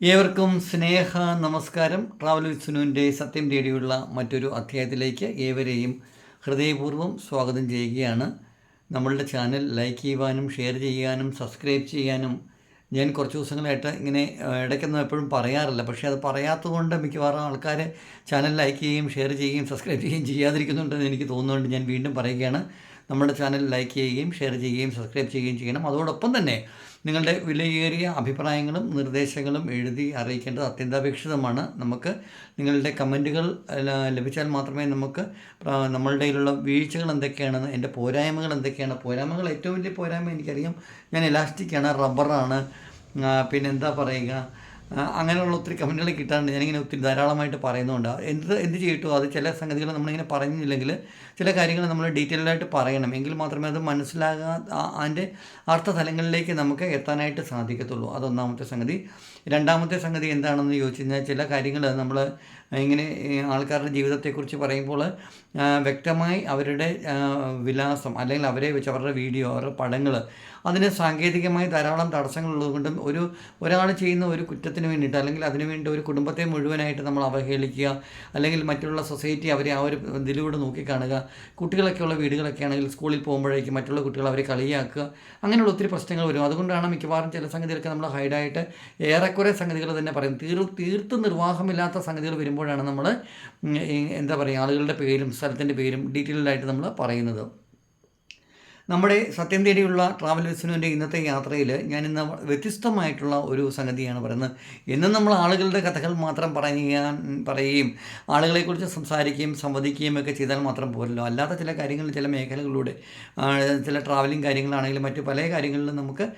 ഏവർക്കും സ്നേഹ നമസ്കാരം. Travel with സുനുവിന്റെ സത്യം തേടിയുള്ള മറ്റൊരു അധ്യായത്തിലേക്ക് ഏവരെയും ഹൃദയപൂർവം സ്വാഗതം ചെയ്യുകയാണ്. നമ്മളുടെ ചാനൽ ലൈക്ക് ചെയ്യുവാനും ഷെയർ ചെയ്യാനും സബ്സ്ക്രൈബ് ചെയ്യാനും ഞാൻ കുറച്ച് ദിവസങ്ങളായിട്ട് ഇങ്ങനെ ഇടയ്ക്കൊന്നും എപ്പോഴും പറയാറില്ല. പക്ഷേ അത് പറയാത്തതുകൊണ്ട് മിക്കവാറും ആൾക്കാർ ചാനൽ ലൈക്ക് ചെയ്യുകയും ഷെയർ ചെയ്യുകയും സബ്സ്ക്രൈബ് ചെയ്യുകയും ചെയ്യാതിരിക്കുന്നുണ്ടെന്ന് എനിക്ക് തോന്നുന്നുണ്ട് ഞാൻ വീണ്ടും പറയുകയാണ്. നമ്മുടെ ചാനൽ ലൈക്ക് ചെയ്യുകയും ഷെയർ ചെയ്യുകയും സബ്സ്ക്രൈബ് ചെയ്യുകയും ചെയ്യണം. അതോടൊപ്പം തന്നെ നിങ്ങളുടെ വിലയേറിയ അഭിപ്രായങ്ങളും നിർദ്ദേശങ്ങളും എഴുതി അറിയിക്കേണ്ടത് അത്യന്താപേക്ഷിതമാണ്. നമുക്ക് നിങ്ങളുടെ കമന്റുകൾ ലഭിച്ചാൽ മാത്രമേ നമുക്ക് നമ്മളുടെ കയ്യിലുള്ള വീഴ്ചകൾ എന്തൊക്കെയാണെന്ന് എന്റെ പോരായ്മകൾ എന്തൊക്കെയാണ്. പോരായ്മകൾ ഏറ്റവും വലിയ പോരായ്മ എനിക്കറിയാം. ഞാൻ ഇലാസ്റ്റിക്കാണ് റബ്ബറാണ് പിന്നെ എന്താ പറയുക അങ്ങനെയുള്ള ഒത്തിരി കമന്റുകൾ കിട്ടാറുണ്ട്. ഞാനിങ്ങനെ ഒത്തിരി ധാരാളമായിട്ട് പറയുന്നുണ്ട്. എന്ത് എന്ത് ചെയ്യട്ടോ അത് ചില സംഗതികൾ നമ്മളിങ്ങനെ പറഞ്ഞില്ലെങ്കിൽ ചില കാര്യങ്ങൾ നമ്മൾ ഡീറ്റെയിൽഡായിട്ട് പറയണം. എങ്കിൽ മാത്രമേ അത് മനസ്സിലാകാ അതിന്റെ അർത്ഥ തലങ്ങളിലേക്ക് നമുക്ക് എത്താനായിട്ട് സാധിക്കത്തുള്ളൂ. അതൊന്നാമത്തെ സംഗതി. രണ്ടാമത്തെ സംഗതി എന്താണെന്ന് ചോദിച്ചു കഴിഞ്ഞാൽ ചില കാര്യങ്ങൾ നമ്മൾ ഇങ്ങനെ ആൾക്കാരുടെ ജീവിതത്തെക്കുറിച്ച് പറയുമ്പോൾ വ്യക്തമായി അവരുടെ വിലാസം അല്ലെങ്കിൽ അവരെ വെച്ച് അവരുടെ വീഡിയോ അവരുടെ പടങ്ങൾ അതിന് സാങ്കേതികമായി ധാരാളം തടസ്സങ്ങളുള്ളതുകൊണ്ടും ഒരു ഒരാൾ ചെയ്യുന്ന ഒരു കുറ്റത്തിന് വേണ്ടിയിട്ട് അല്ലെങ്കിൽ അതിനു വേണ്ടി ഒരു കുടുംബത്തെ മുഴുവനായിട്ട് നമ്മൾ അവഹേളിക്കുക അല്ലെങ്കിൽ മറ്റുള്ള സൊസൈറ്റി അവരെ ആ ഒരു ഇതിലൂടെ നോക്കിക്കാണുക. കുട്ടികളൊക്കെയുള്ള വീടുകളൊക്കെ ആണെങ്കിൽ സ്കൂളിൽ പോകുമ്പോഴേക്കും മറ്റുള്ള കുട്ടികൾ അവരെ കളിയാക്കുക അങ്ങനെയുള്ള ഒത്തിരി പ്രശ്നങ്ങൾ വരും. അതുകൊണ്ടാണ് മിക്കവാറും ചില സംഗതികളൊക്കെ നമ്മൾ ഹൈഡായിട്ട് ഏറെക്കുറെ സംഗതികൾ തന്നെ പറയും. തീർ തീർത്ത് നിർവാഹമില്ലാത്ത സംഗതികൾ വരുമ്പോഴാണ് നമ്മൾ എന്താ പറയുക ആളുകളുടെ പേരും സ്ഥലത്തിന്റെ പേരും ഡീറ്റെയിൽഡായിട്ട് നമ്മൾ പറയുന്നത്. നമ്മുടെ സത്യം തേടിയുള്ള ട്രാവൽ വിസ്നുവിന്റെ ഇന്നത്തെ യാത്രയിൽ ഞാൻ ഇന്ന് വ്യത്യസ്തമായിട്ടുള്ള ഒരു സംഗതിയാണ് പറയുന്നത്. എന്നും നമ്മൾ ആളുകളുടെ കഥകൾ മാത്രം പറയാൻ പറയുകയും ആളുകളെക്കുറിച്ച് സംസാരിക്കുകയും സംവദിക്കുകയും ഒക്കെ ചെയ്താൽ മാത്രം പോരല്ലോ. അല്ലാത്ത ചില കാര്യങ്ങൾ ചില മേഖലകളിലൂടെ ചില ട്രാവലിംഗ് കാര്യങ്ങളാണെങ്കിലും മറ്റു പല കാര്യങ്ങളിലും നമുക്ക്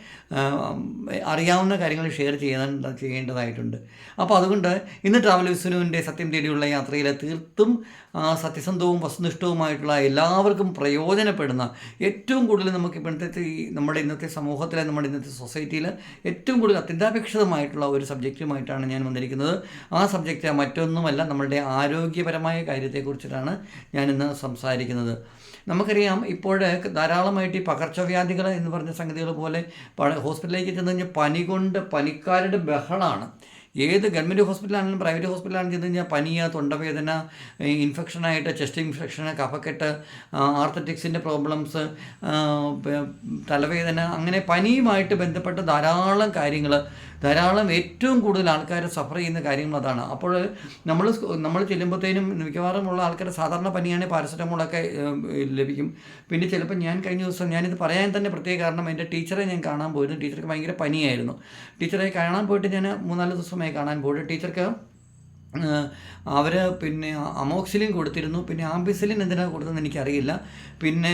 അറിയാവുന്ന കാര്യങ്ങൾ ഷെയർ ചെയ്യാൻ ചെയ്യേണ്ടതായിട്ടുണ്ട്. അപ്പോൾ അതുകൊണ്ട് ഇന്ന് ട്രാവൽ വിസ്നുവിന്റെ സത്യം തേടിയുള്ള യാത്രയിൽ തീർത്തും സത്യസന്ധവും വസ്തുനിഷ്ഠവുമായിട്ടുള്ള എല്ലാവർക്കും പ്രയോജനപ്പെടുന്ന ഏറ്റവും കൂടുതൽ നമുക്ക് ഇപ്പോഴത്തെ ഈ നമ്മുടെ ഇന്നത്തെ സമൂഹത്തിലെ നമ്മുടെ ഇന്നത്തെ സൊസൈറ്റിയിൽ ഏറ്റവും കൂടുതൽ അത്യന്താപേക്ഷിതമായിട്ടുള്ള ഒരു സബ്ജക്റ്റുമായിട്ടാണ് ഞാൻ വന്നിരിക്കുന്നത്. ആ സബ്ജക്റ്റ് മറ്റൊന്നുമല്ല നമ്മളുടെ ആരോഗ്യപരമായ കാര്യത്തെക്കുറിച്ചിട്ടാണ് ഞാനിന്ന് സംസാരിക്കുന്നത്. നമുക്കറിയാം ഇപ്പോൾ ധാരാളമായിട്ട് ഈ പകർച്ചവ്യാധികൾ എന്ന് പറഞ്ഞ സംഗതികൾ പോലെ ഹോസ്പിറ്റലിലേക്ക് ചെന്ന് കഴിഞ്ഞാൽ പനി കൊണ്ട് പനിക്കാരുടെ ബഹളമാണ് ഏത് ഗവൺമെന്റ് ഹോസ്പിറ്റലാണെങ്കിലും പ്രൈവറ്റ് ഹോസ്പിറ്റലാണെങ്കിലും ചെന്ന് കഴിഞ്ഞാൽ പനിയ തൊണ്ടവേദന ഇൻഫെക്ഷനായിട്ട് ചെസ്റ്റ് ഇൻഫെക്ഷൻ കഫക്കെട്ട് ആർത്തറ്റിക്സിന്റെ പ്രോബ്ലംസ് തലവേദന അങ്ങനെ പനിയുമായിട്ട് ബന്ധപ്പെട്ട ധാരാളം കാര്യങ്ങൾ ധാരാളം ഏറ്റവും കൂടുതൽ ആൾക്കാർ സഫർ ചെയ്യുന്ന കാര്യങ്ങൾ അതാണ്. അപ്പോൾ നമ്മൾ നമ്മൾ ചെല്ലുമ്പോഴത്തേനും മിക്കവാറും ഉള്ള ആൾക്കാർ സാധാരണ പനിയാണെങ്കിൽ പാരസെറ്റമോളൊക്കെ ലഭിക്കും. പിന്നെ ചിലപ്പോൾ ഞാൻ കഴിഞ്ഞ ദിവസം ഞാനിത് പറയാൻ തന്നെ പ്രത്യേക കാരണം എന്റെ ടീച്ചറെ ഞാൻ കാണാൻ പോയിരുന്നു. ടീച്ചർക്ക് ഭയങ്കര പനിയായിരുന്നു. ടീച്ചറെ കാണാൻ പോയിട്ട് ഞാൻ മൂന്നാൽ ദിവസമായി കാണാൻ പോയിട്ട് ടീച്ചർക്ക് അവർ പിന്നെ അമോക്സിലിൻ കൊടുത്തിരുന്നു. പിന്നെ ആംബിസിലിൻ എന്തിനാണ് കൊടുത്തതെന്ന് എനിക്കറിയില്ല. പിന്നെ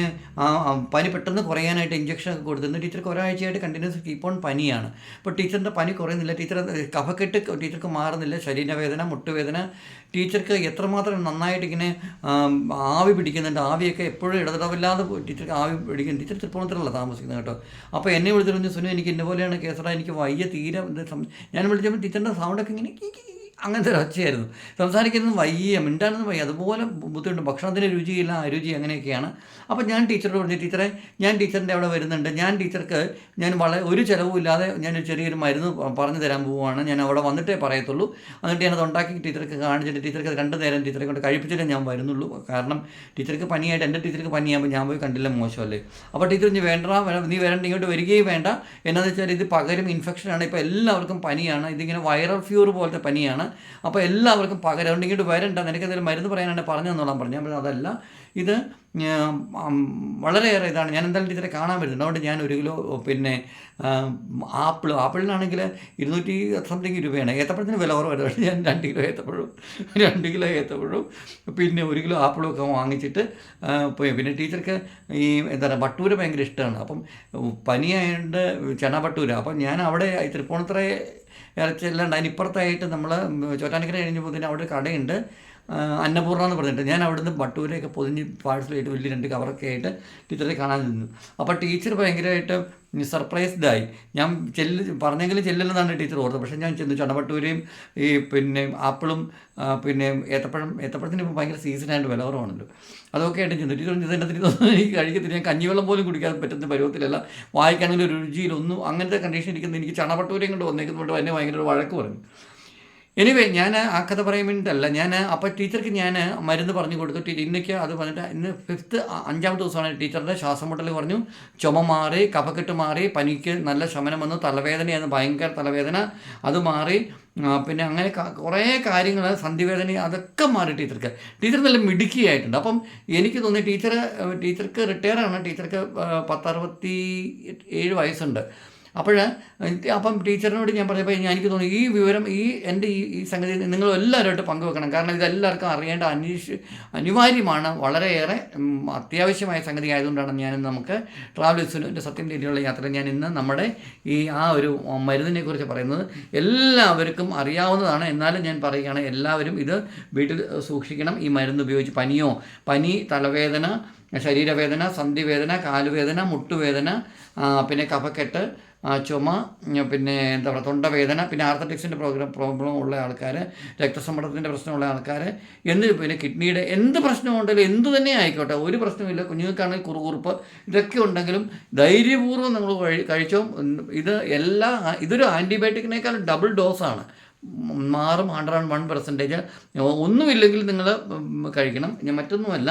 പനി പെട്ടെന്ന് കുറയാനായിട്ട് ഇഞ്ചക്ഷൻ ഒക്കെ കൊടുത്തിരുന്നു. ടീച്ചർക്ക് ഒരാഴ്ചയായിട്ട് കണ്ടിന്യൂസ് കീപ്പ് ഓൺ പനിയാണ്. അപ്പോൾ ടീച്ചറിന്റെ പനി കുറയുന്നില്ല. ടീച്ചർ കഫക്കെട്ട് ടീച്ചർക്ക് മാറുന്നില്ല. ശരീരവേദന മുട്ടുവേദന. ടീച്ചർക്ക് എത്രമാത്രം നന്നായിട്ട് ഇങ്ങനെ ആവി പിടിക്കുന്നുണ്ട്. ആവിയൊക്കെ എപ്പോഴും ഇടതടവില്ലാതെ ടീച്ചർക്ക് ആവി പിടിക്കുന്നു. ടീച്ചർ തൃപ്പൂണിത്തറല്ല താമസിക്കുന്നത് കേട്ടോ. അപ്പോൾ എന്നെ വിളിച്ചിരുന്നു സുനു എനിക്ക് ഇന്ന പോലെയാണ് കേസറ എനിക്ക് വയ്യ തീരെ ഞാൻ വിളിച്ചപ്പോൾ ടീച്ചറിന്റെ സൗണ്ടൊക്കെ ഇങ്ങനെ അങ്ങനത്തെ ഒരു സംസാരിക്കുന്നത് വയ്യ മിണ്ടാനൊന്നും വയ്യ. അതുപോലെ ബുദ്ധിമുട്ട്. ഭക്ഷണത്തിന് രുചിയില്ല അരുചി അങ്ങനെയൊക്കെയാണ്. അപ്പോൾ ഞാൻ ടീച്ചറോട് പറഞ്ഞു ടീച്ചറെ ഞാൻ ടീച്ചറിന്റെ അവിടെ വരുന്നുണ്ട്. ഞാൻ ടീച്ചർക്ക് ഞാൻ വളരെ ഒരു ചിലവുമില്ലാതെ ഞാനൊരു ചെറിയൊരു മരുന്ന് പറഞ്ഞു തരാൻ പോവുകയാണ്. ഞാൻ അവിടെ വന്നിട്ടേ പറയത്തുള്ളൂ. എന്നിട്ട് ഞാനത് ഉണ്ടാക്കി ടീച്ചർക്ക് കാണിച്ചിട്ട് ടീച്ചർക്ക് രണ്ട് നേരം ടീച്ചറെ കൊണ്ട് കഴിപ്പിച്ചിട്ടേ ഞാൻ വരുന്നുള്ളൂ. കാരണം ടീച്ചർക്ക് പനിയായിട്ട് എന്റെ ടീച്ചർക്ക് പനിയാകുമ്പോൾ ഞാൻ പോയി കണ്ടില്ല മോശമല്ലേ. അപ്പോൾ ടീച്ചർ ഇനി വേണ്ട നീ വരണ്ട ഇങ്ങോട്ട് വരികയും വേണ്ട. എന്നാന്ന് വെച്ചാൽ ഇത് പകരും ഇൻഫെക്ഷനാണ് ഇപ്പോൾ എല്ലാവർക്കും പനിയാണ്. ഇതിങ്ങനെ വൈറൽ ഫ്യൂർ പോലത്തെ പനിയാണ്. അപ്പോൾ എല്ലാവർക്കും പകരം ഇങ്ങോട്ട് വരണ്ട. നിനക്ക് എന്തെങ്കിലും മരുന്ന് പറയാനാണ് പറഞ്ഞു തന്നോളാം പറഞ്ഞു. അപ്പോൾ അതല്ല. ഇത് വളരെയേറെ ഇതാണ്. ഞാൻ എന്തായാലും ടീച്ചറെ കാണാൻ വരുന്നുണ്ട്. അതുകൊണ്ട് ഞാൻ ഒരു കിലോ പിന്നെ ആപ്പിൾ ആപ്പിളിനാണെങ്കിൽ ഇരുന്നൂറ്റി സംതിങ് രൂപയാണ്. ഏത്തപ്പഴത്തിന് വില കുറവായിരുന്നു. ഞാൻ രണ്ട് കിലോ ഏത്തപ്പഴവും രണ്ട് കിലോ ഏത്തപ്പഴവും പിന്നെ ഒരു കിലോ ആപ്പിളും ഒക്കെ വാങ്ങിച്ചിട്ട് പിന്നെ ടീച്ചർക്ക് ഈ എന്താ പറയുക ഭട്ടൂര ഭയങ്കര ഇഷ്ടമാണ്. അപ്പം പനിയായതുകൊണ്ട് ചെണ ഭട്ടൂര അപ്പം ഞാൻ അവിടെ ഈ തൃപ്പൂണിത്തറ ഇറച്ചിയെല്ലാം ഉണ്ട്. അതിനിപ്പുറത്തായിട്ട് നമ്മൾ ചോറ്റാനിക്കര കഴിഞ്ഞപ്പോൾ തന്നെ അവിടെ ഒരു കടയുണ്ട്. അന്നപൂർണ അന്നപൂർണ എന്ന് പറഞ്ഞിട്ട്. ഞാൻ അവിടുന്ന് ബട്ടൂരയൊക്കെ പൊതിഞ്ഞ് പാഴ്സലായിട്ട് വലിയ രണ്ട് കവറൊക്കെ ആയിട്ട് ടീച്ചറെ കാണാൻ നിന്നു. അപ്പോൾ ടീച്ചർ ഭയങ്കരമായിട്ട് സർപ്രൈസ്ഡ് ആയി ഞാൻ ചെല്ല് പറഞ്ഞെങ്കിലും ചെല്ലില്ലെന്നാണ് ടീച്ചർ ഓർത്തത്. പക്ഷേ ഞാൻ ചെന്നു ചടപട്ടൂരയും ഈ പിന്നെ ആപ്പിളും പിന്നെ ഏത്തപ്പഴം ഏത്തപ്പഴത്തിന് ഇപ്പോൾ ഭയങ്കര സീസണായിട്ട് വില കുറവാണല്ലോ. അതൊക്കെ ആയിട്ട് ചെന്നു. ടീച്ചർ ഇത് എന്റെ തിരിഞ്ഞൊന്നും എനിക്ക് കഴിക്കത്തില്ല. ഞാൻ കഞ്ഞിവെള്ളം പോലും കുടിക്കാൻ പറ്റുന്ന പരുവത്തിലല്ല. വായിക്കാണെങ്കിൽ ഒരു രുചിയിലൊന്നും അങ്ങനത്തെ കണ്ടീഷൻ ഇരിക്കുന്നത് എനിക്ക് ചണപട്ടൂരയും കൊണ്ട് വന്നേക്കുന്നതുകൊണ്ട് എന്നെ ഭയങ്കര ഒരു വഴക്ക് പറഞ്ഞു. എനിവേ ഞാൻ ആ കഥ പറയാൻ വേണ്ടിയിട്ടല്ല ഞാൻ അപ്പോൾ ടീച്ചർക്ക് ഞാൻ മരുന്ന് പറഞ്ഞു കൊടുത്തു. ടീച്ചർ ഇന്നേക്ക് അത് പറഞ്ഞിട്ട് ഇന്ന് ഫിഫ്ത്ത് അഞ്ചാമത്തെ ദിവസമാണ് ടീച്ചറിന്റെ ശ്വാസം മുട്ടൽ പറഞ്ഞു. ചുമ മാറി കഫക്കെട്ട് മാറി പനിക്ക് നല്ല ശമനം വന്നു തലവേദനയായിരുന്നു ഭയങ്കര തലവേദന. അത് മാറി പിന്നെ അങ്ങനെ കുറേ കാര്യങ്ങൾ സന്ധിവേദന അതൊക്കെ മാറി ടീച്ചർക്ക്. ടീച്ചർ നല്ല മിടുക്കിയായിട്ടുണ്ട്. അപ്പം എനിക്ക് തോന്നി ടീച്ചർ ടീച്ചർക്ക് റിട്ടയർ ആണ്. ടീച്ചർക്ക് പത്തറുപത്തി ഏഴ് വയസ്സുണ്ട്. അപ്പോൾ അപ്പം ടീച്ചറിനോട് ഞാൻ പറഞ്ഞപ്പോൾ എനിക്ക് തോന്നി ഈ വിവരം ഈ എന്റെ ഈ ഈ സംഗതി നിങ്ങൾ എല്ലാവരുമായിട്ട് പങ്കുവെക്കണം. കാരണം ഇതെല്ലാവർക്കും അറിയേണ്ട അന്വേഷ അനിവാര്യമാണ്. വളരെയേറെ അത്യാവശ്യമായ സംഗതി ആയതുകൊണ്ടാണ് ഞാൻ നമുക്ക് ട്രാവൽ വിസുവിന്റെ സത്യം രീതിയിലുള്ള യാത്ര ഞാൻ ഇന്ന് നമ്മുടെ ഈ ആ ഒരു മരുന്നിനെ കുറിച്ച് പറയുന്നത് എല്ലാവർക്കും അറിയാവുന്നതാണ്. എന്നാലും ഞാൻ പറയുകയാണ് എല്ലാവരും ഇത് വീട്ടിൽ സൂക്ഷിക്കണം. ഈ മരുന്ന് ഉപയോഗിച്ച് പനിയോ പനി തലവേദന ശരീരവേദന സന്ധിവേദന കാലുവേദന മുട്ടുവേദന പിന്നെ കഫക്കെട്ട് ചുമ പിന്നെ എന്താ പറയുക തൊണ്ടവേദന പിന്നെ ആർത്തറ്റിക്സിന്റെ പ്രോഗ്രാം പ്രോബ്ലം ഉള്ള ആൾക്കാർ രക്തസമ്മർദ്ദത്തിന്റെ പ്രശ്നമുള്ള ആൾക്കാർ എന്ന് പിന്നെ കിഡ്നിയുടെ എന്ത് പ്രശ്നമുണ്ടെങ്കിലും എന്ത് തന്നെ ആയിക്കോട്ടെ ഒരു പ്രശ്നമില്ല കുഞ്ഞുങ്ങൾക്കാണെങ്കിൽ കുറുകുറുപ്പ് ഇതൊക്കെ ഉണ്ടെങ്കിലും ധൈര്യപൂർവം നിങ്ങൾ കഴി കഴിച്ചോ ഇത് എല്ലാ ഇതൊരു ആന്റിബയോട്ടിക്കിനേക്കാൾ ഡബിൾ ഡോസാണ്. മാറും ഹൺഡ്രഡ് ആൻഡ് വൺ പെർസെന്റേജ്. ഒന്നുമില്ലെങ്കിൽ നിങ്ങൾ കഴിക്കണം. മറ്റൊന്നുമല്ല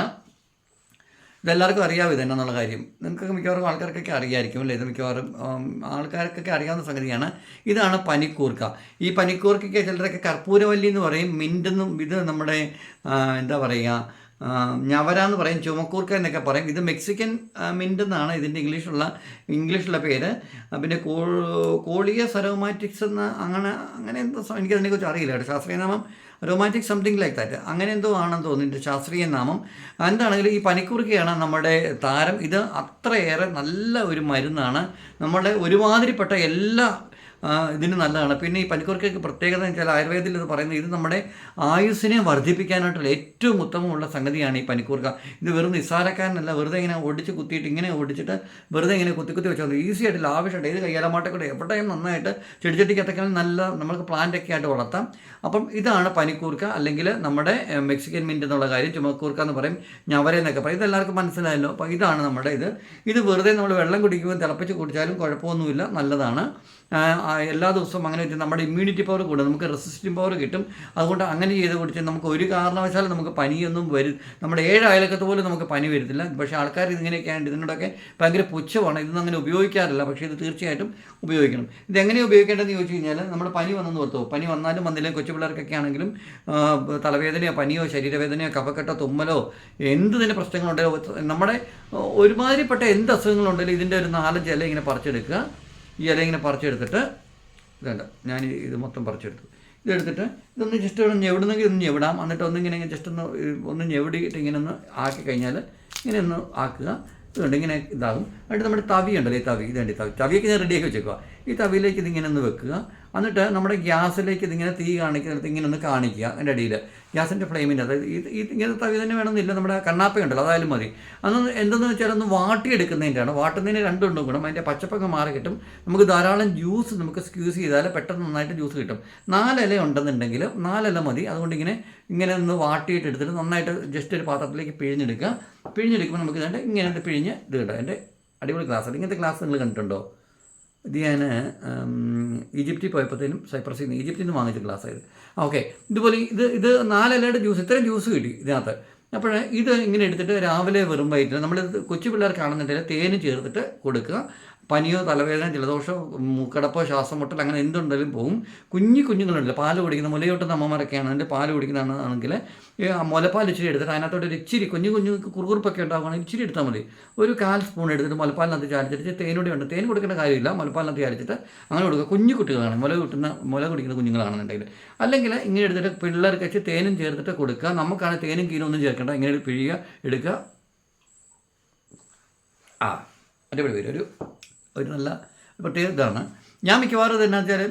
ഇതെല്ലാവർക്കും അറിയാവും ഇത് എന്നുള്ള കാര്യം? നിങ്ങൾക്ക് മിക്കവാറും ആൾക്കാർക്കൊക്കെ അറിയായിരിക്കും അല്ലേ? ഇത് മിക്കവാറും ആൾക്കാർക്കൊക്കെ അറിയാവുന്ന സംഗതിയാണ്. ഇതാണ് പനിക്കൂർക്ക. ഈ പനിക്കൂർക്കയ്ക്ക് ചിലരൊക്കെ കർപ്പൂരവല്ലി എന്ന് പറയും മിന്റെന്നും ഇത് നമ്മുടെ എന്താ പറയുക ഞവര എന്ന് പറയും ചുമക്കൂർക്ക എന്നൊക്കെ പറയും. ഇത് മെക്സിക്കൻ മിന്റ് എന്നാണ് ഇതിന്റെ ഇംഗ്ലീഷുള്ള ഇംഗ്ലീഷുള്ള പേര്. പിന്നെ കോളിയ സെറോമാറ്റിക്സ് എന്ന അങ്ങനെ അങ്ങനെ എന്താ എനിക്കതിനെക്കുറിച്ച് അറിയില്ല കേട്ടോ. ശാസ്ത്രീയ നാമം റൊമാന്റിക് സംതിങ് ലൈക്ക് ദാറ്റ് അങ്ങനെ എന്തോ ആണെന്ന് തോന്നുന്നു എന്റെ ശാസ്ത്രീയ നാമം. എന്താണെങ്കിലും ഈ പനിക്കുറുക്കയാണ് നമ്മുടെ താരം. ഇത് അത്രയേറെ നല്ല ഒരു മരുന്നാണ്. നമ്മുടെ ഒരുമാതിരിപ്പെട്ട എല്ലാ ഇതിന് നല്ലതാണ്. പിന്നെ ഈ പനിക്കൂർക്കയ്ക്ക് പ്രത്യേകത എന്ന് വെച്ചാൽ ആയുർവേദത്തിൽ ഇത് പറയുന്നത് ഇത് നമ്മുടെ ആയുസ്സിനെ വർദ്ധിപ്പിക്കാനായിട്ടുള്ള ഏറ്റവും ഉത്തമമുള്ള സംഗതിയാണ് ഈ പനിക്കൂർക്ക ഇത് വെറും നിസ്സാരക്കാരനല്ല വെറുതെ ഇങ്ങനെ ഒടിച്ച് കുത്തിയിട്ട് ഇങ്ങനെ ഒടിച്ചിട്ട് വെറുതെ ഇങ്ങനെ കുത്തി കുത്തി വെച്ചാൽ ഈസി ആയിട്ട് ലാവിഷായിട്ട് ഏത് കയ്യാലമാട്ടെ കൂടെ എവിടെയും നന്നായിട്ട് ചെടിച്ചട്ടിക്കത്തൊക്കെ നല്ല നമുക്ക് പ്ലാന്റ് ഒക്കെ ആയിട്ട് വളർത്താം. അപ്പം ഇതാണ് പനിക്കൂർക്ക അല്ലെങ്കിൽ നമ്മുടെ മെക്സിക്കൻ മിന്റ് എന്നുള്ള കാര്യം ചുമക്കൂർക്ക എന്ന് പറയും ഞവര എന്നൊക്കെ പറയും. ഇതെല്ലാവർക്കും മനസ്സിലായല്ലോ. അപ്പോൾ ഇതാണ് നമ്മുടെ ഇത്. ഇത് വെറുതെ നമ്മൾ വെള്ളം കുടിക്കുമ്പോൾ തിളപ്പിച്ച് കുടിച്ചാലും കുഴപ്പമൊന്നുമില്ല. നല്ലതാണ്. എല്ലാ ദിവസവും അങ്ങനെ വെച്ചാൽ നമ്മുടെ ഇമ്മ്യൂണിറ്റി പവർ കൂടും. നമുക്ക് റെസിസ്റ്റിംഗ് പവർ കിട്ടും. അതുകൊണ്ട് അങ്ങനെ ചെയ്ത് കുടിച്ച് നമുക്ക് ഒരു കാരണവശാലും നമുക്ക് പനിയൊന്നും വരും നമ്മുടെ ഏഴ് അയലക്കത്ത് പോലും നമുക്ക് പനി വരത്തില്ല. പക്ഷേ ആൾക്കാർ ഇതിങ്ങനെയൊക്കെയാണ് ഇതിനോടൊക്കെ ഭയങ്കര പുച്ഛമാണ്. ഇതൊന്നും അങ്ങനെ ഉപയോഗിക്കാറില്ല. പക്ഷേ ഇത് തീർച്ചയായിട്ടും ഉപയോഗിക്കണം. ഇത് എങ്ങനെ ഉപയോഗിക്കേണ്ടതെന്ന് ചോദിച്ചു കഴിഞ്ഞാൽ നമ്മൾ പനി വന്നെന്ന് ഓർത്തോ? പനി വന്നാലും വന്നില്ലെങ്കിൽ കൊച്ചു പിള്ളേർക്കൊക്കെ ആണെങ്കിലും തലവേദനയോ പനിയോ ശരീരവേദനയോ കഫക്കെട്ടോ തുമ്മലോ എന്ത് തന്നെ പ്രശ്നങ്ങളുണ്ടോ നമ്മുടെ ഒരുമാതിരിപ്പെട്ട എന്ത് അസുഖങ്ങളുണ്ടെങ്കിലും ഇതിന്റെ ഒരു നാലഞ്ച് ഇല ഇങ്ങനെ പറിച്ചെടുക്കുക. ഈ ഇല ഇങ്ങനെ പറിച്ചെടുത്തിട്ട് ഇതല്ല ഞാൻ ഇത് മൊത്തം പറിച്ചെടുത്തു. ഇതെടുത്തിട്ട് ഇതൊന്ന് ജസ്റ്റ് ഒന്ന് ഞെവിടുന്നെങ്കിൽ ഒന്ന് ഞെവിടാം എന്നിട്ട് ഒന്നിങ്ങനെ ജസ്റ്റ് ഒന്ന് ഒന്ന് ഞെവിടിയിട്ട് ഇങ്ങനെ ഒന്ന് ആക്കി കഴിഞ്ഞാൽ ഇങ്ങനെ ഒന്ന് ആക്കുക. ഇതുകൊണ്ട് ഇങ്ങനെ ഇതാകും. എന്നിട്ട് നമ്മുടെ തവി ഉണ്ടല്ലോ തവി. ഇതുണ്ട് തവി. തവിയൊക്കെ ഞാൻ റെഡിയാക്കി വെച്ചേക്കുക ഈ തവിയിലേക്ക് ഇതിങ്ങനെ ഒന്ന് വെക്കുക. എന്നിട്ട് നമ്മുടെ ഗ്യാസിലേക്ക് ഇതിങ്ങനെ തീ കാണിക്കുന്നിടത്ത് ഇങ്ങനെ ഒന്ന് കാണിക്കുക അതിന്റെ അടിയിൽ. ഗ്യാസിന്റെ ഫ്ലെയിമിന്റെ അതായത് ഇത് ഇങ്ങനെ തവി തന്നെ വേണമെന്നില്ല നമ്മുടെ കണ്ണാപ്പ ഉണ്ടല്ലോ അതായാലും മതി. അതൊന്ന് എന്തെന്ന് വെച്ചാൽ ഒന്ന് വാട്ടിയെടുക്കുന്നതിന്റെയാണ്. വാട്ടുന്നതിന് രണ്ടുണ്ടും ഗുണം അതിന്റെ പച്ചപ്പൊക്കെ മാറി കിട്ടും. നമുക്ക് ധാരാളം ജ്യൂസ് നമുക്ക് സ്ക്യൂസ് ചെയ്താൽ പെട്ടെന്ന് നന്നായിട്ട് ജ്യൂസ് കിട്ടും. നാലില ഉണ്ടെന്നുണ്ടെങ്കിൽ നാലില മതി. അതുകൊണ്ട് ഇങ്ങനെ ഇങ്ങനെ ഒന്ന് വാട്ടിയിട്ട് എടുത്തിട്ട് നന്നായിട്ട് ജസ്റ്റ് ഒരു പാത്രത്തിലേക്ക് പിഴിഞ്ഞെടുക്കുക. പിഴിഞ്ഞെടുക്കുമ്പോൾ നമുക്ക് ഇതാണ്ട് ഇങ്ങനെ പിഴിഞ്ഞ് ഇത് കിട്ടും എന്റെ അടിപൊളി ഗ്ലാസ് ഇങ്ങനത്തെ ഗ്ലാസ് നിങ്ങൾ കണ്ടിട്ടുണ്ടോ? ഇത് ഞാൻ ഈജിപ്തിൽ പോയപ്പോഴത്തേനും സൈപ്രസിൽ നിന്ന് ഈജിപ്തിൽ നിന്ന് വാങ്ങിച്ച ഗ്ലാസ്സായത് ഓക്കെ ഇതുപോലെ ഇത് ഇത് നാലല്ലാണ്ട് ജ്യൂസ് ഇത്രയും ജ്യൂസ് കിട്ടി ഇതിനകത്ത്. അപ്പോൾ ഇത് ഇങ്ങനെ എടുത്തിട്ട് രാവിലെ വെറും വൈകിട്ട് നമ്മൾ കൊച്ചു പിള്ളേർക്കാണെന്നുണ്ടെങ്കിൽ തേന് ചേർത്തിട്ട് കൊടുക്കുക. പനിയോ തലവേദന ജലദോഷമോ മൂക്കടപ്പോ ശ്വാസം മുട്ടൽ അങ്ങനെ എന്തുണ്ടെങ്കിലും പോകും കുഞ്ഞു കുഞ്ഞുങ്ങളുണ്ടല്ലോ പാൽ കുടിക്കുന്ന മുലയോട്ടുന്ന അമ്മമാരൊക്കെയാണ്. അതിന്റെ പാൽ കുടിക്കുന്നതാണെങ്കിൽ മുലപ്പാൽ ഇച്ചിരി എടുത്തിട്ട് അതിനകത്തോട്ട് ഒരു ഇച്ചിരി കുഞ്ഞു കുഞ്ഞു കുറുകുറുപ്പൊക്കെ ഉണ്ടാവുകയാണെങ്കിൽ ഇച്ചിരി എടുത്താൽ മതി. ഒരു കാൽ സ്പൂൺ എടുത്തിട്ട് മുലപ്പാലിനകത്ത് ചാലിച്ചിട്ട് തേനൂടെ ഉണ്ട്. തേൻ കൊടുക്കേണ്ട കാര്യമില്ല. മുലപ്പാലിനകത്ത് ചാലിച്ചിട്ട് അങ്ങനെ കൊടുക്കുക. കുഞ്ഞു കുട്ടികളാണ്. മുല കിട്ടുന്ന മുല കുടിക്കുന്ന കുഞ്ഞുങ്ങളാണെന്നുണ്ടെങ്കിൽ. അല്ലെങ്കിൽ ഇങ്ങനെ എടുത്തിട്ട് പിള്ളേർക്ക് വെച്ച് തേനും ചേർത്തിട്ട് കൊടുക്കുക. നമുക്കാണ് തേനും കീനും ഒന്നും ചേർക്കേണ്ട. ഇങ്ങനെ പിഴിയുക എടുക്കുക. ആ അടിപൊളി വരും ഒരു ഒരു നല്ല പ്രത്യേക ഇതാണ്. ഞാൻ മിക്കവാറും തന്നെ വെച്ചാൽ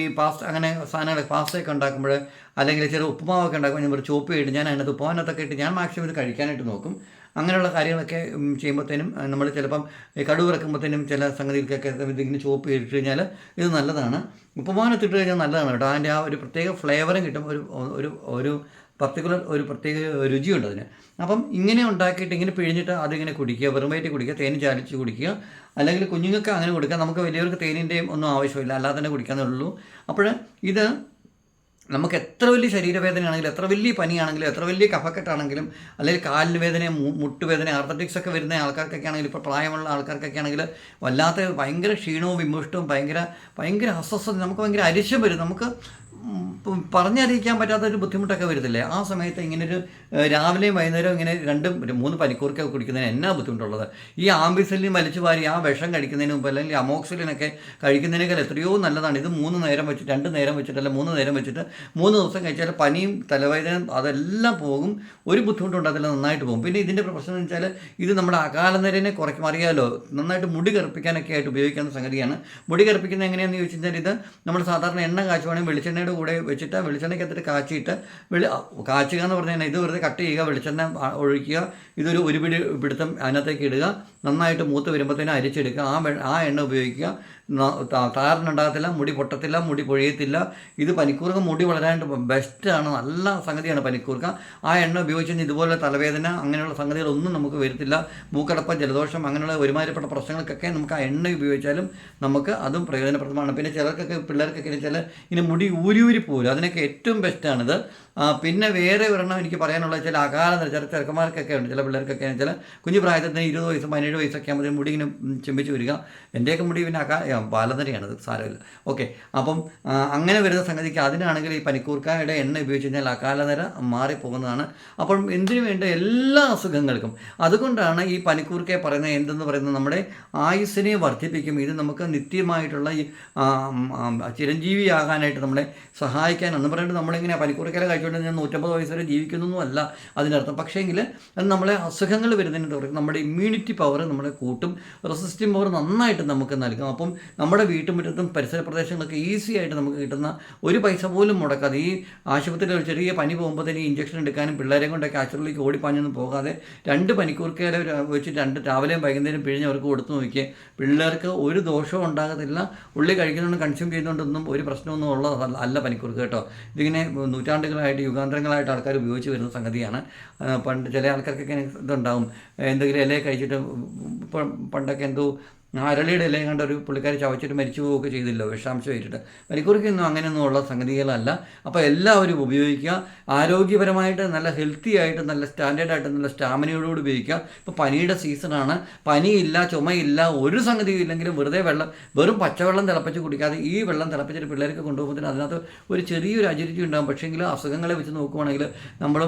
ഈ പാസ്ത അങ്ങനെ സാധനങ്ങൾ പാസ്തയൊക്കെ ഉണ്ടാക്കുമ്പോൾ അല്ലെങ്കിൽ ചെറിയ ഉപ്പുമാവൊക്കെ ഉണ്ടാക്കുമ്പോൾ ഞാൻ ചോപ്പ് ചെയ്തിട്ട് ഞാൻ അതിനകത്ത് ഉപ്പുമാവിനകത്തൊക്കെ ഇട്ട് ഞാൻ മാക്സിമം ഇത് കഴിക്കാനായിട്ട് നോക്കും. അങ്ങനെയുള്ള കാര്യങ്ങളൊക്കെ ചെയ്യുമ്പോഴത്തേനും നമ്മൾ ചിലപ്പം കടുവ് ഇറക്കുമ്പോഴത്തേനും ചില സംഗതികൾക്കൊക്കെ ഇതിങ്ങനെ ചോപ്പ് ചെയ്തിട്ട് കഴിഞ്ഞാൽ ഇത് നല്ലതാണ്. ഉപ്പുമാനത്തിട്ട് കഴിഞ്ഞാൽ നല്ലതാണ് കേട്ടോ. അതിന്റെ ആ ഒരു പ്രത്യേക ഫ്ലേവറും കിട്ടും. ഒരു ഒരു ഒരു പർട്ടിക്കുലർ ഒരു പ്രത്യേക രുചിയുണ്ട് അതിന്. അപ്പം ഇങ്ങനെ ഉണ്ടാക്കിയിട്ട് ഇങ്ങനെ പിഴിഞ്ഞിട്ട് അതിങ്ങനെ കുടിക്കുക വെറുമായിട്ട് കുടിക്കുക തേൻ ചാലിച്ച് കുടിക്കുക അല്ലെങ്കിൽ കുഞ്ഞുങ്ങൾക്ക് അങ്ങനെ കൊടുക്കുക നമുക്ക് വലിയവർക്ക് തേനിന്റെയും ഒന്നും ആവശ്യമില്ല. അല്ലാതെ തന്നെ കുടിക്കാന്നുള്ളൂ അപ്പോൾ ഇത് നമുക്ക് എത്ര വലിയ ശരീരവേദനയാണെങ്കിലും എത്ര വലിയ പനിയാണെങ്കിലും എത്ര വലിയ കഫക്കെട്ടാണെങ്കിലും അല്ലെങ്കിൽ കാലിന് വേദന മുട്ടുവേദന ആർത്തറ്റിക്സ് ഒക്കെ വരുന്ന ആൾക്കാർക്കൊക്കെ ആണെങ്കിലും ഇപ്പോൾ പ്രായമുള്ള ആൾക്കാർക്കൊക്കെ ആണെങ്കിൽ വല്ലാത്ത ഭയങ്കര ക്ഷീണവും വിമുഷ്ടവും ഭയങ്കര ഭയങ്കര അസ്വസ്ഥത നമുക്ക് ഭയങ്കര അരിശം വരും. നമുക്ക് പറഞ്ഞറിയിക്കാൻ പറ്റാത്ത ഒരു ബുദ്ധിമുട്ടൊക്കെ വരുന്നില്ലേ? ആ സമയത്ത് ഇങ്ങനെ ഒരു രാവിലെയും വൈകുന്നേരവും ഇങ്ങനെ രണ്ടും മൂന്ന് പനിക്കൂർക്കൊക്കെ കുടിക്കുന്നതിന് എന്നാ ബുദ്ധിമുട്ടുള്ളത്? ഈ ആംബിസലിൻ വലിച്ചു വാരി ആ വിഷം കഴിക്കുന്നതിന് മുമ്പ് അല്ലെങ്കിൽ അമോക്സിലിനൊക്കെ കഴിക്കുന്നതിനേക്കാൾ എത്രയോ നല്ലതാണ്. ഇത് മൂന്ന് നേരം വെച്ചിട്ട് രണ്ട് നേരം വെച്ചിട്ട് അല്ല മൂന്ന് നേരം വെച്ചിട്ട് മൂന്ന് ദിവസം കഴിച്ചാൽ പനിയും തലവേദനയും അതെല്ലാം പോകും. ഒരു ബുദ്ധിമുട്ടുണ്ടാകത്തില്ല നന്നായിട്ട് പോകും. പിന്നെ ഇതിന്റെ പ്രശ്നം എന്ന് വെച്ചാൽ ഇത് നമ്മുടെ അകാലനരനെ കുറയ്ക്കും. അറിയാമല്ലോ നന്നായിട്ട് മുടി കറുപ്പിക്കാനൊക്കെ ആയിട്ട് ഉപയോഗിക്കുന്ന സംഗതിയാണ്. മുടി കറുപ്പിക്കുന്നത് എങ്ങനെയാണെന്ന് ചോദിച്ചു കഴിഞ്ഞാൽ ഇത് നമ്മൾ സാധാരണ എണ്ണ കാച്ചുവാണെങ്കിൽ വെളിച്ചെണ്ണയുടെ കൂടെ വെച്ചിട്ട് വെളിച്ചെണ്ണയ്ക്കകത്തിട്ട് കാച്ചിയിട്ട് വെളി കാച്ചുക എന്ന് പറഞ്ഞു കഴിഞ്ഞാൽ ഇത് വെറുതെ കട്ട് ചെയ്യുക വെളിച്ചെണ്ണ ഒഴിക്കുക ഇതൊരു ഒരു പിടി പിടുത്തം അതിനകത്തേക്ക് ഇടുക. നന്നായിട്ട് മൂത്ത് വരുമ്പോഴത്തേനും അരിച്ചെടുക്കുക. ആ ആ എണ്ണ ഉപയോഗിക്കുക. താരനുണ്ടാകത്തില്ല മുടി പൊട്ടത്തില്ല മുടി പൊഴിയത്തില്ല. ഇത് പനിക്കൂർക്ക മുടി വളരാനായിട്ട് ബെസ്റ്റാണ് നല്ല സംഗതിയാണ് പനിക്കൂർക്ക. ആ എണ്ണ ഉപയോഗിച്ച് ഇതുപോലെ തലവേദന അങ്ങനെയുള്ള സംഗതികളൊന്നും നമുക്ക് വരത്തില്ല. മൂക്കടപ്പ ജലദോഷം അങ്ങനെയുള്ള ഒരുമാതിരിപ്പെട്ട പ്രശ്നങ്ങൾക്കൊക്കെ നമുക്ക് ആ എണ്ണ ഉപയോഗിച്ചാലും നമുക്ക് അതും പ്രയോജനപ്രദമാണ്. പിന്നെ ചിലർക്കൊക്കെ പിള്ളേർക്കൊക്കെ ചില ഇനി മുടി ഊരി ഊരി പോലും അതിനൊക്കെ ഏറ്റവും ബെസ്റ്റാണിത് പിന്നെ വേറെ ഒരെണ്ണം എനിക്ക് പറയാനുള്ളത് ചില അകാല ചില ചെറുക്കന്മാർക്കൊക്കെ ഉണ്ട് ചില പിള്ളേർക്കൊക്കെ ചില കുഞ്ഞു പ്രായത്തിൽ തന്നെ ഇരുപത് വയസ്സും പതിനേഴ് വയസ്സൊക്കെ ആകുമ്പോൾ മുടി ഇങ്ങനെ ചിമ്പിച്ച് വരിക. എന്റെയൊക്കെ മുടി പിന്നെ അകാ ബാലനരയാണ് അത് സാരമില്ല. ഓക്കെ അപ്പം അങ്ങനെ വരുന്ന സംഗതിക്ക് അതിനാണെങ്കിൽ ഈ പനിക്കൂർക്കായുടെ എണ്ണ ഉപയോഗിച്ച് കഴിഞ്ഞാൽ അകാലനര മാറിപ്പോകുന്നതാണ്. അപ്പം എന്തിനു വേണ്ട എല്ലാ അസുഖങ്ങൾക്കും. അതുകൊണ്ടാണ് ഈ പനിക്കൂർക്കയെ പറയുന്നത് എന്തെന്ന് പറയുന്നത്? നമ്മുടെ ആയുസ്സിനെ വർദ്ധിപ്പിക്കും. ഇത് നമുക്ക് നിത്യമായിട്ടുള്ള ഈ ചിരഞ്ജീവിയാകാനായിട്ട് നമ്മളെ സഹായിക്കാനാണ്. എന്ന് പറഞ്ഞിട്ട് നമ്മളിങ്ങനെ പനിക്കൂർക്കല കഴിച്ചുകൊണ്ട് ഞാൻ നൂറ്റമ്പത് വയസ്സ് വരെ ജീവിക്കുന്നൊന്നും അല്ല അതിനർത്ഥം. പക്ഷേങ്കിൽ അത് നമ്മളെ അസുഖങ്ങൾ വരുന്നതിന് തുടങ്ങി നമ്മുടെ ഇമ്മ്യൂണിറ്റി പവർ നമ്മളെ കൂട്ടും. റെസിസ്റ്റിംഗ് പവർ നന്നായിട്ട് നമുക്ക് നൽകും. അപ്പം നമ്മുടെ വീട്ടുമുറ്റത്തും പരിസര പ്രദേശങ്ങളൊക്കെ ഈസി ആയിട്ട് നമുക്ക് കിട്ടുന്ന ഒരു പൈസ പോലും മുടക്കാതെ ഈ ആശുപത്രിയിൽ ഒരു ചെറിയ പനി പോകുമ്പോൾ തന്നെ ഇഞ്ചക്ഷൻ എടുക്കാനും പിള്ളേരെ കൊണ്ടൊക്കെ ആശുപത്രിയിലേക്ക് ഓടിപ്പാഞ്ഞൊന്നും പോകാതെ രണ്ട് പനിക്കൂർക്കയില വെച്ച് രണ്ട് രാവിലെയും വൈകുന്നേരം പിഴിഞ്ഞ് അവർക്ക് കൊടുത്തു നോക്കിയേ. പിള്ളേർക്ക് ഒരു ദോഷവും ഉണ്ടാകത്തില്ല. ഉള്ളി കഴിക്കുന്നുണ്ട് കൺസ്യൂം ചെയ്യുന്നതുകൊണ്ടൊന്നും ഒരു പ്രശ്നമൊന്നും ഉള്ളതല്ല അല്ല പനിക്കൂർക്ക് കേട്ടോ. ഇതിങ്ങനെ നൂറ്റാണ്ടുകളായിട്ട് യുഗാന്തരങ്ങളായിട്ട് ആൾക്കാർ ഉപയോഗിച്ച് വരുന്ന സംഗതിയാണ്. പണ്ട് ചില ആൾക്കാർക്കൊക്കെ ഇതുണ്ടാവും. എന്തെങ്കിലും ഇല കഴിച്ചിട്ട് പണ്ടൊക്കെ എന്തോ അരളിയുടെ ഇലയും കണ്ട ഒരു പുള്ളിക്കാരി ചവച്ചിട്ട് മരിച്ചു പോവുകയൊക്കെ ചെയ്തില്ല വിഷാംശം ഏറ്റിട്ട്. മരിക്കുറിക്കൊന്നും അങ്ങനെയൊന്നും ഉള്ള സംഗതികളല്ല. അപ്പോൾ എല്ലാവരും ഉപയോഗിക്കുക. ആരോഗ്യപരമായിട്ട് നല്ല ഹെൽത്തി ആയിട്ട് നല്ല സ്റ്റാൻഡേർഡ് ആയിട്ട് നല്ല സ്റ്റാമിനയോടുകൂടി ഉപയോഗിക്കുക. ഇപ്പോൾ പനിയുടെ സീസണാണ് പനിയില്ല ചുമയില്ല ഒരു സംഗതിയും ഇല്ലെങ്കിലും വെറുതെ വെള്ളം വെറും പച്ചവെള്ളം തിളപ്പിച്ച് കുടിക്കാതെ ഈ വെള്ളം തിളപ്പിച്ചിട്ട് പിള്ളേർക്ക് കൊണ്ടുപോകുമ്പോൾ അതിനകത്ത് ഒരു ചെറിയൊരു അജിരിറ്റി ഉണ്ടാകും പക്ഷേങ്കിൽ അസുഖങ്ങളെ വെച്ച് നോക്കുവാണെങ്കിൽ നമ്മൾ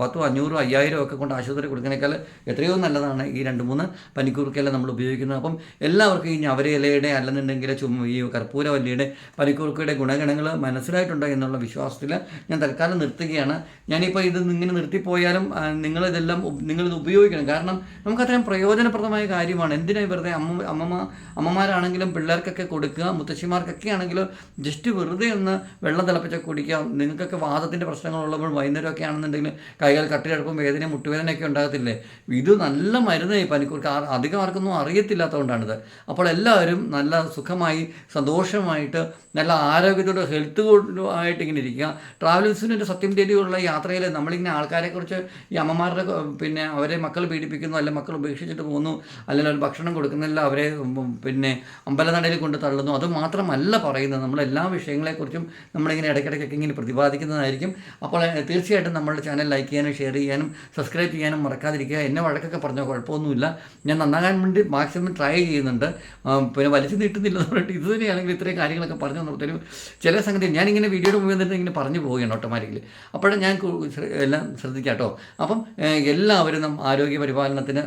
പത്തോ അഞ്ഞൂറോ അയ്യായിരം ഒക്കെ കൊണ്ട് ആശുപത്രി കൊടുക്കുന്നേക്കാൾ എത്രയോ നല്ലതാണ് ഈ രണ്ട് മൂന്ന് പനിക്കുറുക്കെല്ലാം നമ്മൾ ഉപയോഗിക്കുന്നത് അപ്പം എല്ലാവർക്കും ഇനി ഞവര ഇലയുടെ അല്ലെന്നുണ്ടെങ്കിൽ ചുമ ഈ കർപ്പൂരവല്ലിയുടെ പനിക്കൂർക്കയുടെ ഗുണഗണങ്ങൾ മനസ്സിലായിട്ടുണ്ടോ എന്നുള്ള വിശ്വാസത്തിൽ ഞാൻ തൽക്കാലം നിർത്തുകയാണ്. ഞാനിപ്പോൾ ഇത് ഇങ്ങനെ നിർത്തിപ്പോയാലും നിങ്ങളിതെല്ലാം നിങ്ങളിത് ഉപയോഗിക്കണം. കാരണം നമുക്കത്രയും പ്രയോജനപ്രദമായ കാര്യമാണ്. എന്തിനായി വെറുതെ അമ്മ അമ്മമാ അമ്മമാരാണെങ്കിലും പിള്ളേർക്കൊക്കെ കൊടുക്കുക മുത്തശ്ശിമാർക്കൊക്കെ ആണെങ്കിലും ജസ്റ്റ് വെറുതെ ഒന്ന് വെള്ളം തിളപ്പിച്ച കുടിക്കുക നിങ്ങൾക്കൊക്കെ വാദത്തിന്റെ പ്രശ്നങ്ങളുള്ളപ്പോൾ വൈകുന്നേരമൊക്കെ ആണെന്നുണ്ടെങ്കിൽ കൈകൾ കട്ടിയെടുപ്പം വേദന മുട്ടുവേദനയൊക്കെ ഉണ്ടാകത്തില്ലേ? ഇത് നല്ല മരുന്നായി പനിക്കൂർക്ക് അധികം ആർക്കൊന്നും അറിയത്തില്ലാത്തതുകൊണ്ടാണിത് അപ്പോൾ എല്ലാവരും നല്ല സുഖമായി സന്തോഷമായിട്ട് നല്ല ആരോഗ്യത്തോടെ ആയിട്ട് ഇങ്ങനെ ഇരിക്കുക. ട്രാവൽ ഇൻഷുറൻസിന്റെ സത്യം തേടിയുള്ള യാത്രയിൽ നമ്മളിങ്ങനെ ആൾക്കാരെക്കുറിച്ച് ഈ അമ്മമാരുടെ പിന്നെ അവരെ മക്കൾ പീഡിപ്പിക്കുന്നു അല്ലെങ്കിൽ മക്കൾ ഉപേക്ഷിച്ചിട്ട് പോകുന്നു അല്ലെങ്കിൽ അവർ ഭക്ഷണം കൊടുക്കുന്നില്ല അവരെ പിന്നെ അമ്പലനടയിൽ കൊണ്ട് തള്ളുന്നു അത് മാത്രമല്ല പറയുന്നത്. നമ്മൾ എല്ലാ വിഷയങ്ങളെക്കുറിച്ചും നമ്മളിങ്ങനെ ഇടയ്ക്കിടയ്ക്കൊക്കെ ഇങ്ങനെ പ്രതിപാദിക്കുന്നതായിരിക്കും. അപ്പോൾ തീർച്ചയായിട്ടും നമ്മുടെ ചാനൽ ലൈക്ക് ചെയ്യാനും ഷെയർ ചെയ്യാനും സബ്സ്ക്രൈബ് ചെയ്യാനും മറക്കാതിരിക്കുക. എന്നെ വഴക്കൊക്കെ പറഞ്ഞാൽ കുഴപ്പമൊന്നുമില്ല. ഞാൻ നന്നാകാൻ വേണ്ടി മാക്സിമം ട്രൈ ചെയ്യുന്നുണ്ട്. പിന്നെ വലിച്ചു നീട്ടുന്നില്ല പറഞ്ഞിട്ട് ഇത് തന്നെയാണെങ്കിൽ ഇത്രയും കാര്യങ്ങളൊക്കെ പറഞ്ഞു തന്നപ്പോഴത്തേനും ചില സംഗതി ഞാനിങ്ങനെ വീഡിയോയുടെ മുമ്പിൽ നിന്നിട്ട് ഇങ്ങനെ പറഞ്ഞു പോവുകയാണ് ഓട്ടോമാറ്റിക്കലി അപ്പോഴും ഞാൻ എല്ലാം ശ്രദ്ധിക്കാം കേട്ടോ. അപ്പം എല്ലാവരും ആരോഗ്യ പരിപാലനത്തിന്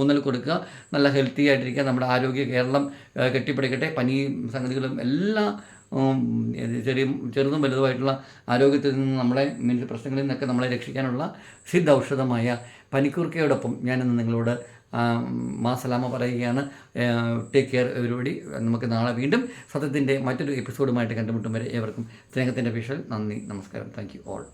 ഊന്നൽ കൊടുക്കുക. നല്ല ഹെൽത്തി ആയിട്ടിരിക്കുക. നമ്മുടെ ആരോഗ്യ കേരളം കെട്ടിപ്പടിക്കട്ടെ കെട്ടിപ്പിടിക്കട്ടെ. പനിയും സംഗതികളും എല്ലാ ചെറിയ ചെറുതും വലുതുമായിട്ടുള്ള ആരോഗ്യത്തിൽ നിന്ന് നമ്മളെ മീൻസ് പ്രശ്നങ്ങളിൽ നിന്നൊക്കെ നമ്മളെ രക്ഷിക്കാനുള്ള സിദ്ധ ഔഷധമായ പനിക്കൂർക്കയോടൊപ്പം ഞാനിന്ന് നിങ്ങളോട് മാസലാമ പറയുകയാണ്. ടേക്ക് കെയർ എവരിബഡി നമുക്ക് നാളെ വീണ്ടും സത്യത്തിന്റെ മറ്റൊരു എപ്പിസോഡുമായിട്ട് കണ്ടുമുട്ടും വരെ ഏവർക്കും സ്നേഹത്തിന്റെ വിഷൽ നന്ദി നമസ്കാരം. Thank you all